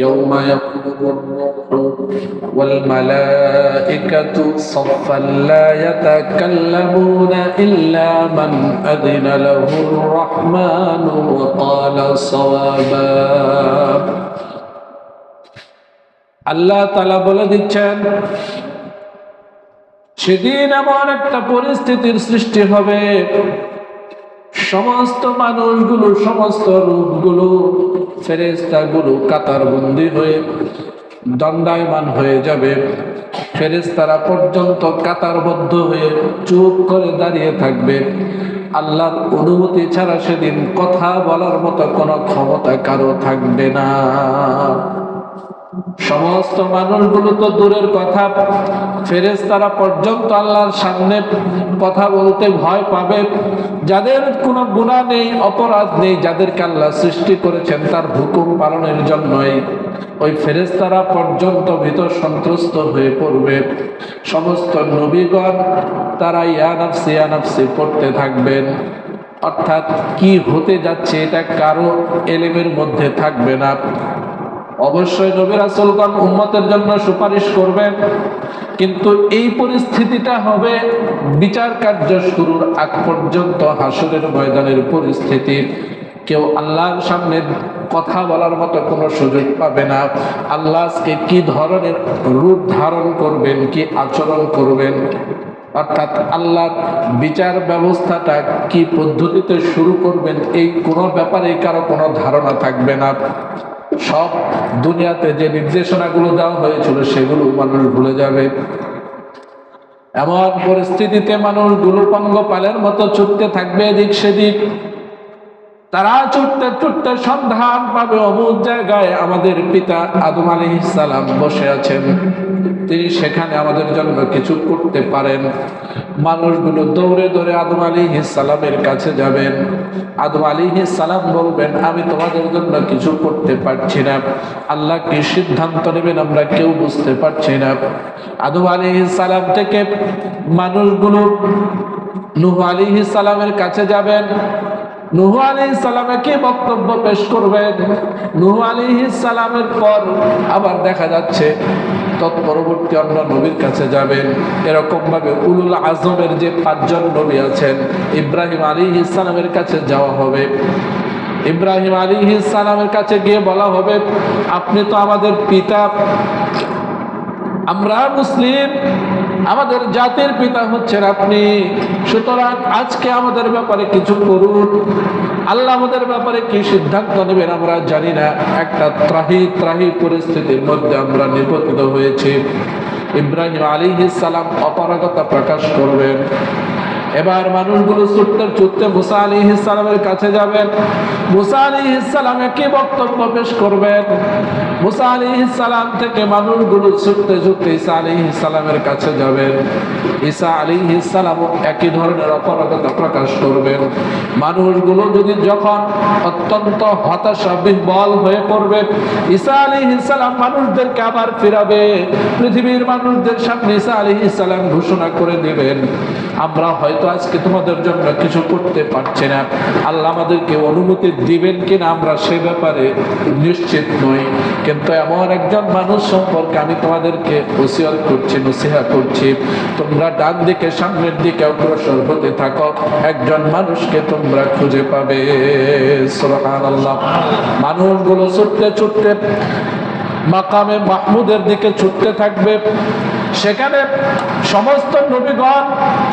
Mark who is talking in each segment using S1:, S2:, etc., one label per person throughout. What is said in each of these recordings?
S1: يوم يقوم الروح والملائكة صفا لا يتكلمون إلا من أذن له الرحمن وقال صوابا আল্লাহ তালা বলে দিচ্ছেন সেদিন এমন একটা পরিস্থিতির সৃষ্টি হবে সমস্ত মানুষগুলো সমস্ত রূপগুলো ফেরেস্তাগুলো কাতারবন্দি হয়ে দণ্ডায়মান হয়ে যাবে। ফেরেস্তারা পর্যন্ত কাতারবদ্ধ হয়ে চুপ করে দাঁড়িয়ে থাকবে। আল্লাহর অনুমতি ছাড়া সেদিন কথা বলার মতো কোনো ক্ষমতা কারও থাকবে না। সমস্ত মানুষগুলো তো দূরের কথা। ফেরেস্তারা পর্যন্ত আল্লাহর সামনে কথা বলতে ভয় পাবে। যাদের কোনো গুণা নেই, অপরাধ নেই, যাদেরকে আল্লাহ সৃষ্টি করেছেন, তার হুকুম পালনের জন্যই ওই ফেরেস্তারা পর্যন্ত ভিতর সন্ত্রস্ত হয়ে পড়বে। সমস্ত নবীগণ তারা ইয়ানাফসি ইয়ানাফসি পড়তে থাকবেন। অর্থাৎ কি হতে যাচ্ছে এটা কারও এলেমের মধ্যে থাকবে না। অবশ্যই নবী রাসূলগণ উম্মতের জন্য সুপারিশ করবেন। কিন্তু এই পরিস্থিতিটা হবে বিচার কার্য শুরুর আগ পর্যন্ত হাসরের ময়দানের পরিস্থিতি। কেউ আল্লাহর সামনে কথা বলার মতো কোনো সুযোগ পাবে না। আল্লাহ আজকে কি ধরনের রূপ ধারণ করবেন, কি আচরণ করবেন? অর্থাৎ আল্লাহ বিচার ব্যবস্থাটা কি পদ্ধতিতে শুরু করবেন, এই কোনো ব্যাপারে কারও কোনো ধারণা থাকবে না। সব দুনিয়াতে যে নির্দেশনাগুলো দেওয়া হয়েছিল সেগুলো মানুষ ভুলে যাবে। এমন পরিস্থিতিতে মানুষ গুলুপঙ্গ পালের মতো ছুটতে থাকবে এদিক সেদিক। তারা ছুটতে ছুটতে সন্ধান পাবে অমুক জায়গায় আমাদের পিতা আদম আলী সালাম বসে আছেন। তিনি সেখানে আমাদের জন্য কিছু করতে পারেন। মানুষগুলো দৌড়ে দৌড়ে আদম আলী সালামের কাছে যাবেন। আদম আলী সালাম বলবেন, আমি তোমাদের জন্য কিছু করতে পারছি না। আল্লাহ কি সিদ্ধান্ত নেবেন আমরা কেউ বুঝতে পারছি না। আদম আলী সালাম থেকে মানুষগুলো নুহ আলী সালামের কাছে যাবেন। নুহু আলী সালামে কি বক্তব্য পেশ করবেন নুহু সালামের পর আবার দেখা যাচ্ছে, তৎপরবর্তী অন্য নবীর কাছে যাবেন। এরকম ভাবে উলুল আজমের যে পাঁচজন নবী আছেন, ইব্রাহিম আলী ইসালামের কাছে যাওয়া হবে। ইব্রাহিম আলী ইসালামের কাছে গিয়ে বলা হবে, আপনি তো আমাদের পিতা। আমরা মুসলিম আমাদের জাতির পিতা হচ্ছেন আপনি। সুতরাং আজকে আমাদের ব্যাপারে কিছু করুন। আল্লাহ আমাদের ব্যাপারে কি সিদ্ধান্ত নেবেন আমরা জানি না। একটা ত্রাহি ত্রাহি পরিস্থিতির মধ্যে আমরা নিপতিত হয়েছি। ইব্রাহিম আলী সালাম অপারগতা প্রকাশ করবেন। এবার মানুষগুলো ছুটতে ছুটতে মুসা আলী ইসালামের কাছে যাবেন। মুসা আলী ইসালামে কি বক্তব্য পেশ করবেন? মুসা আলী ইসালাম থেকে মানুষগুলো ছুটতে ছুটতে ঈসা আলী ইসালামের কাছে যাবেন। ঈসা আলী ইসালাম একই ধরনের অপরাধতা প্রকাশ করবেন। মানুষগুলো যদি যখন অত্যন্ত হতাশা, বিহ্বল হয়ে পড়বে, ঈসা আলী ইসালাম মানুষদেরকে আবার ফিরাবে। পৃথিবীর মানুষদের সামনে ঈসা আলী ইসালাম ঘোষণা করে দেবেন। আমরা হয়তো আজকে তোমাদের জন্য কিছু করতে পারছি না। আল্লাহ আমাদেরকে অনুমতি দিবেন কিনা আমরা সে ব্যাপারে নিশ্চিত নই। কিন্তু এমন একজন মানুষ সম্পর্কে আমি তোমাদেরকে ওসিয়ত করছি, নসিহা করছি। তোমরা ডান দিকে, সামনের দিকে অগ্রসর হতে থাকো। একজন মানুষকে তোমরা খুঁজে পাবে। মানুষগুলো ছুটতে ছুটতে মাকামে মাহমুদের দিকে ছুটতে থাকবে। সেখানে সমস্ত নবীগণ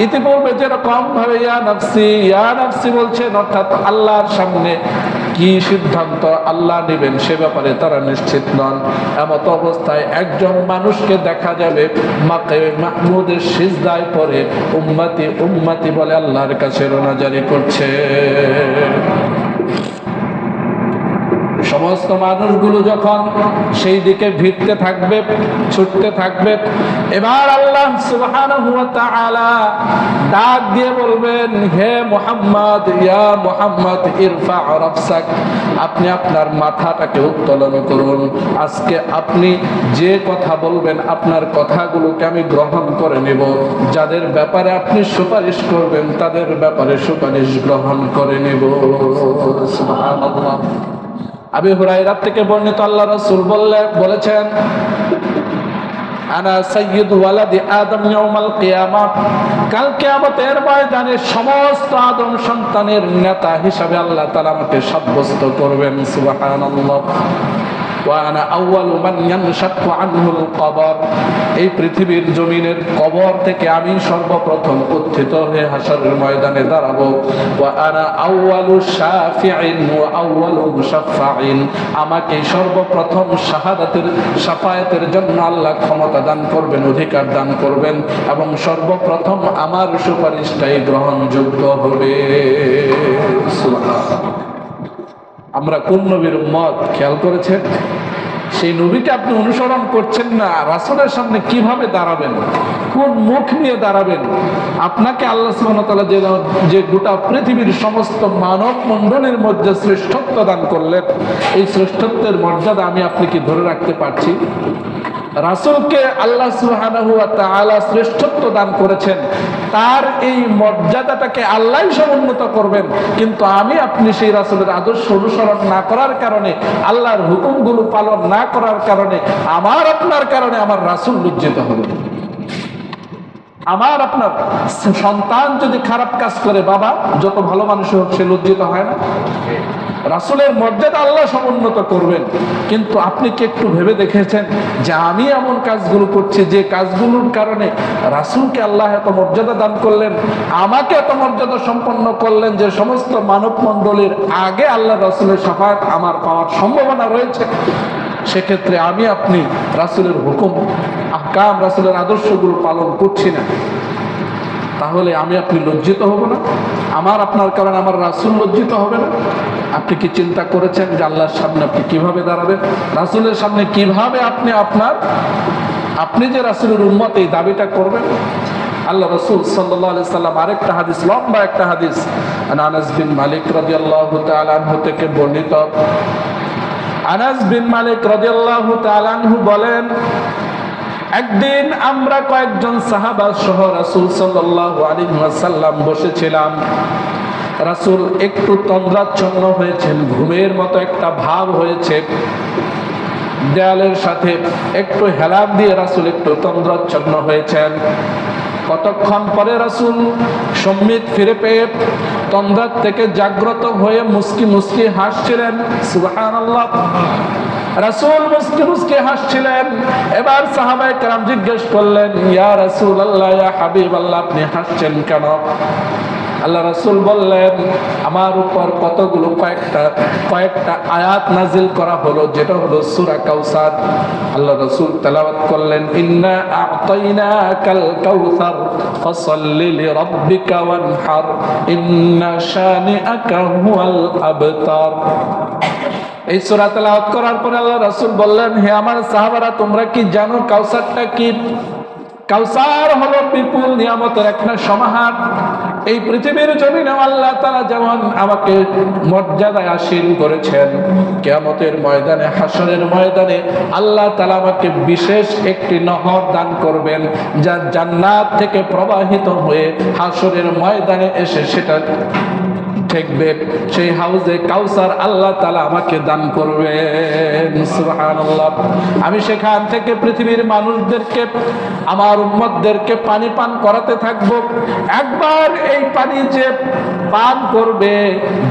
S1: ইতিপূর্বে যেরকম ভাবে ইয়া নফসি ইয়া নফসি বলছেন, অর্থাৎ আল্লাহর সামনে কি সিদ্ধান্ত আল্লাহ নেবেন সে ব্যাপারে তারা নিশ্চিত নন। এমত অবস্থায় একজন মানুষকে দেখা যাবে মাকে মাহমুদের সিজদায় পরে উম্মাতি উম্মাতি বলে আল্লাহর কাছে রোনাজারি করছে। সমস্ত মানুষগুলো যখন সেই দিকে ভিড়তে থাকবে, ছুটতে থাকবে, এবার আল্লাহ তাআলা ডাক দিয়ে বলবেন, হে মুহাম্মদ, ইয়া মুহাম্মদ, ইরফা রাফসাক, আপনি আপনার মাথাটাকে উত্তোলন করুন। আজকে আপনি যে কথা বলবেন, আপনার কথাগুলোকে আমি গ্রহণ করে নেব। যাদের ব্যাপারে আপনি সুপারিশ করবেন, তাদের ব্যাপারে সুপারিশ গ্রহণ করে নেব। সুবহানাল্লাহ। আবি হুরাইরা থেকে বর্ণিত আল্লাহ রাসূল বললেন বলেছেন, আনা সাইয়্যিদ ওয়ালাদি আদম ইয়াউমাল কিয়ামাত। কাল কিয়ামতের ময়দানে সমস্ত আদম সন্তানের নেতা হিসাবে আল্লাহ তাআলা আমাকে সাব্যস্ত করবেন, সুবহানাল্লাহ। ওয়ানা আউয়ালু মান ইয়ানশাক্কু আনহুল কবর। এই পৃথিবীর জমিনের কবর থেকে আমি সর্বপ্রথম উত্থিত হয়ে হাসরের ময়দানে দাঁড়াবো। ওয়া আনা আউয়ালু শাফিঈন ওয়া আউয়ালু মুশাফফাঈন আমাকে সর্বপ্রথম শাহাদাতের, শাফায়াতের জন্য আল্লাহ ক্ষমতা দান করবেন, অধিকার দান করবেন এবং সর্বপ্রথম আমার সুপারিশটাই গ্রহণযোগ্য হবে। আমরা কোন নবীর মত খেয়াল করেছেন? সেই নবীকে আপনি অনুসরণ করছেন না, রাসুলের সামনে কীভাবে দাঁড়াবেন? কোন মুখ নিয়ে দাঁড়াবেন? আপনাকে আল্লাহ সুবহানাহু যে যে গোটা পৃথিবীর সমস্ত মানব মণ্ডলের মধ্যে শ্রেষ্ঠত্ব দান করলেন, এই শ্রেষ্ঠত্বের মর্যাদা আমি আপনি কি ধরে রাখতে পারছি? রাসূলকে আল্লাহ সুহানা শ্রেষ্ঠত্ব দান করেছেন। তার এই মর্যাদাটাকে আল্লাহ সমুন্নত করবেন। কিন্তু আমি, আপনি সেই রাসুলের আদর্শ অনুসরণ না করার কারণে, আল্লাহর হুকুমগুলো পালন না করার কারণে, আমার আপনার কারণে আমার রাসুল লজ্জিত হবে আমার আপনার সন্তান যদি খারাপ কাজ করে, বাবা, যত ভালো মানুষ হোক, সে লজ্জিত হয় না? রাসুলের মর্যাদা আল্লাহ সমুন্নত করবেন। কিন্তু আপনি কি একটু ভেবে দেখেছেন যে আমি এমন কাজগুলো করছি, যে কাজগুলোর কারণে রাসুলকে আল্লাহ এত মর্যাদা দান করলেন, আমাকে এত মর্যাদা সম্পন্ন করলেন যে সমস্ত মানব মণ্ডলীর আগে আল্লাহ রাসুলের সাফাত আমার পাওয়ার সম্ভাবনা রয়েছে। সেক্ষেত্রে আমি আপনি রাসুলের হুকুম, আহকাম রাসুলের আদর্শগুলো পালন করছি না। তাহলে আমি আপনি লজ্জিত হব না? আমার আপনার কারণে আমার রাসুল লজ্জিত হবে না? আপনি কি চিন্তা করেছেন যে আল্লাহর সামনে আপনি কীভাবে দাঁড়াবেন? রাসুলের সামনে কীভাবে আপনি আপনার, আপনি যে রাসুলের উন্মত এই দাবিটা করবেন? আল্লাহ রসুল সাল্লাহ আলি সাল্লাম আরেকটা হাদিস, লম্বা একটা হাদিস আনাস বিন মালিক রাজি আল্লাহ থেকে বর্ণিত। আনাস বিন মালিক রাজি আল্লাহ তালাহু বলেন, একদিন আমরা কয়েকজন সাহাবা সহ রাসূল সাল্লাল্লাহু আলাইহি ওয়াসাল্লাম বসেছিলাম। রাসূল একটু তন্দ্রাচ্ছন্ন হয়েছেন, ঘুমের মতো একটা ভাব হয়েছে। দেয়ালের সাথে একটু হেলাম দিয়ে রাসূল একটু তন্দ্রাচ্ছন্ন হয়েছেন। কতক্ষণ পরে রাসুল সম্মিত ফিরে পেয়ে তন্দ্রার থেকে জাগ্রত হয়ে মুস্কি মুস্কি হাসছিলেন? সুবহানাল্লাহ। রাসুল মুস্কি মুস্কি হাসছিলেন। এবার সাহাবাই কালাম জিজ্ঞেস করলেন, ইয়া রাসুল আল্লাহ ইয়া হাবিবাল্লাহ, আপনি হাসছেন কেন? আল্লাহ রাসূল বললেন, আমার উপর কতগুলো কয়েকটা কয়েকটা আয়াত নাজিল করা হলো, যেটা হলো সুরা কাউসার আল্লাহ রসুল তেলাওয়াত করলেন, ইন্না আ'তাইনাকাল কাউসার ফাসাল্লি লিরাব্বিকা ওয়ানহার, ইন্না শানিআকা হুয়াল আবতার। এই সূরা তেলাওয়াত করার পরে আল্লাহ রাসূল বললেন, হে আমার সাহাবারা, তোমরা কি জানো কাউসারটা কি? কাউসার হলো বিপুল নিয়ামতের একটা সমাহার। এই পৃথিবীর জমিনে আল্লাহ তারা যেমন আমাকে মর্যাদায় আসীন করেছেন, কেয়ামতের ময়দানে, হাসরের ময়দানে আল্লাহ তালা আমাকে বিশেষ একটি নহর দান করবেন, যা জান্নাত থেকে প্রবাহিত হয়ে হাসরের ময়দানে এসে সেটা ঠেকবে। সেই হাউজে কাউসার আল্লাহ তালা আমাকে দান করবে আমি সেখান থেকে পৃথিবীর মানুষদেরকে, আমার উম্মতদেরকে পানি পান করাতে থাকব। একবার এই পানি যে পান করবে,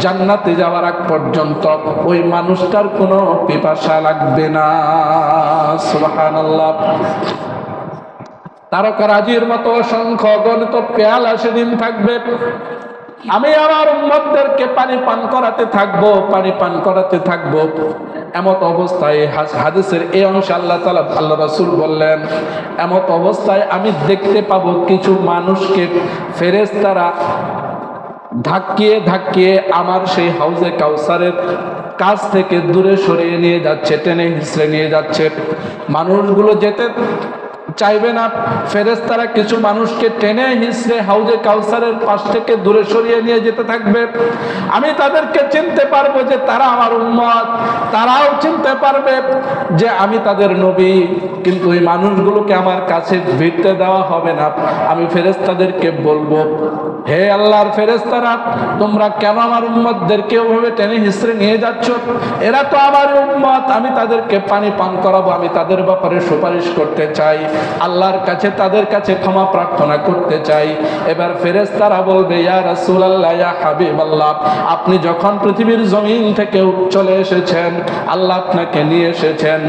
S1: জান্নাতে যাওয়ার আগ পর্যন্ত ওই মানুষটার কোনো পিপাসা লাগবে না। সুবহানাল্লাহ। তারকারাজির মতো অসংখ্য গণিত পেয়ালা সেদিন থাকবে। আমি আমার উম্মতদেরকে পানি পান করাতে থাকব, পানি পান করাতে থাকব। এমত অবস্থায় হাদিসের এই অংশ আল্লাহ তালা আল্লাহ রাসুল বললেন, এমত অবস্থায় আমি দেখতে পাবো কিছু মানুষকে ফেরেস তারা ধাক্কিয়ে ধাক্কিয়ে আমার সেই হাউজে কাউসারের কাছ থেকে দূরে সরিয়ে নিয়ে যাচ্ছে, টেনে হিসড়ে নিয়ে যাচ্ছে। মানুষগুলো যেতে চাইবে না। ফেরেস্তারা কিছু মানুষকে টেনে হিসড়ে হাউজে কাউসারের পাশ থেকে দূরে সরিয়ে নিয়ে যেতে থাকবে। আমি তাদেরকে চিনতে পারব যে তারা আমার উম্মত। তারাও চিনতে পারবে যে আমি তাদের নবী। কিন্তু ওই মানুষগুলোকে আমার কাছে ভিড়তে দেওয়া হবে না। আমি ফেরেস্তাদেরকে বলব, হে আল্লাহর ফেরেস্তারা তোমরা কেন আমার উম্মতদেরকে ওভাবে টেনে হিসড়ে নিয়ে যাচ্ছ? এরা তো আমার উম্মত। আমি তাদেরকে পানি পান করাবো। আমি তাদের ব্যাপারে সুপারিশ করতে চাই। আল্লাহর কাছে, তাদের কাছে ক্ষমা প্রার্থনা করতে চাই। এবার ফেরেস্তারা বলবে, ইয়া রাসূলুল্লাহ, ইয়া হাবিবাল্লাহ, আপনি যখন পৃথিবীর জমিন থেকে চলে এসেছেন, আল্লাহ আপনাকে নিয়ে এসেছেন।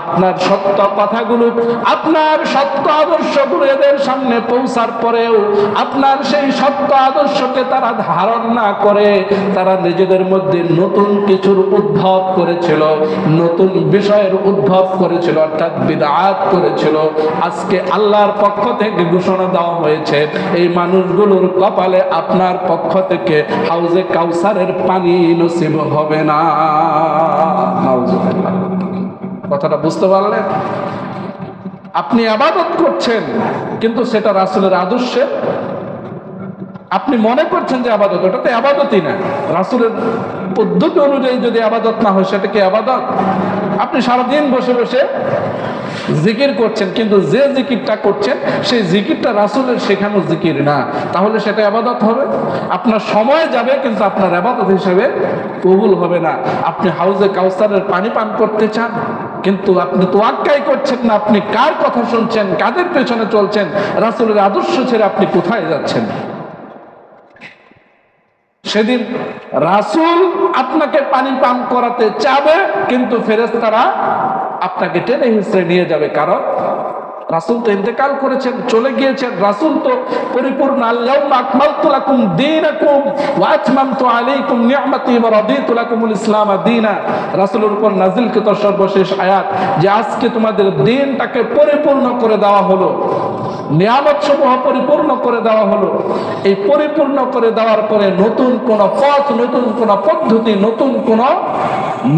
S1: আপনার সত্য কথাগুলো, আপনার সত্য আদর্শগুলো এদের সামনে পৌঁছার পরেও আপনার সেই সত্য আদর্শকে তারা ধারণ না করে, তারা নিজেদের মধ্যে নতুন কিছুর উদ্ভব করেছিল, নতুন বিষয়ের উদ্ভব করেছিল, অর্থাৎ বিদাত করেছিল। আজকে আল্লাহর পক্ষ থেকে ঘোষণা দেওয়া হয়েছে, এই মানুষগুলোর কপালে আপনার পক্ষ থেকে হাউজে কাউসারের পানি নসিব হবে না। কথাটা বুঝতে পারলেন? আপনি আবাদত করছেন, কিন্তু সেটা রাসুলের আদর্শে। আপনি মনে করছেন যে আবাদত, ওটা তো আবাদতই না। রাসুলের পদ্ধতি অনুযায়ী যদি আবাদত না হয়, সেটা কি আবাদত? আপনি সারাদিন বসে বসে জিকির করছেন, কিন্তু যে জিকিরটা করছেন, সেই জিকিরটা রাসুলের শেখানো জিকির না। তাহলে সেটা আবাদত হবে? আপনার সময় যাবে, কিন্তু আপনার আবাদত হিসেবে কবুল হবে না। আপনি হাউজে কাউসারের পানি পান করতে চান, কিন্তু আপনি তোয়াক্কাই করছেন না, আপনি কার কথা শুনছেন, কাদের পেছনে চলছেন, রাসুলের আদর্শ ছেড়ে আপনি কোথায় যাচ্ছেন? সেদিন রাসুল আপনাকে পানি পান করাতে চাবে, কিন্তু ফেরেস্তারা আপনাকে টেনে হিসড়ে নিয়ে যাবে। কারণ রাসুল তো ইন্তেকাল করেছেন, চলে গিয়েছেন। রাসুল তো পরিপূর্ণ আল্লাহ সর্বশেষ আয়াত যে আজকে তোমাদের দিনটাকে পরিপূর্ণ করে দেওয়া হলো। নিয়ামত সমূহ পরিপূর্ণ করে দেওয়া হলো। এই পরিপূর্ণ করে দেওয়ার পরে নতুন কোন পথ, নতুন কোন পদ্ধতি, নতুন কোন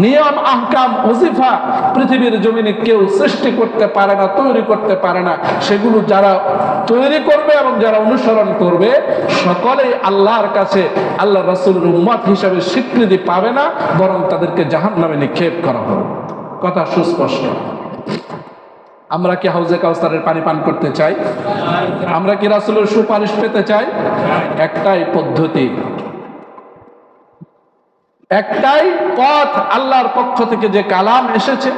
S1: নিয়ম, আহকাম, ওজিফা পৃথিবীর জমিনে কেউ সৃষ্টি করতে পারে না, তৈরি করতে পারে না। সেগুলো যারা তৈরি করবে এবং যারা অনুসরণ করবে, সকলেই আল্লাহর কাছে আল্লাহ রাসূলের উম্মত হিসাবে স্বীকৃতি পাবে না, বরং তাদেরকে জাহান নামে নিক্ষেপ করা হবে। কথা সুস্পষ্ট। আমরা কি হাউজে কাউসারের পানি পান করতে চাই? আমরা কি রাসুলের সুপারিশ পেতে চাই? একটাই পদ্ধতি। একটাই পথ আল্লাহর পক্ষ থেকে যে কালাম এসেছে,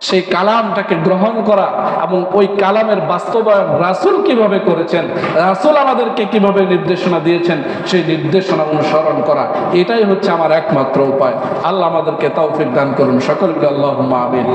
S1: সেই কালামটাকে গ্রহণ করা এবং ওই কালামের বাস্তবায়ন রাসুল কীভাবে করেছেন, রাসুল আমাদেরকে কীভাবে নির্দেশনা দিয়েছেন, সেই নির্দেশনা অনুসরণ করা, এটাই হচ্ছে আমার একমাত্র উপায়। আল্লাহ আমাদেরকে তৌফিক দান করুন। সকলকে আল্লাহ আমিন।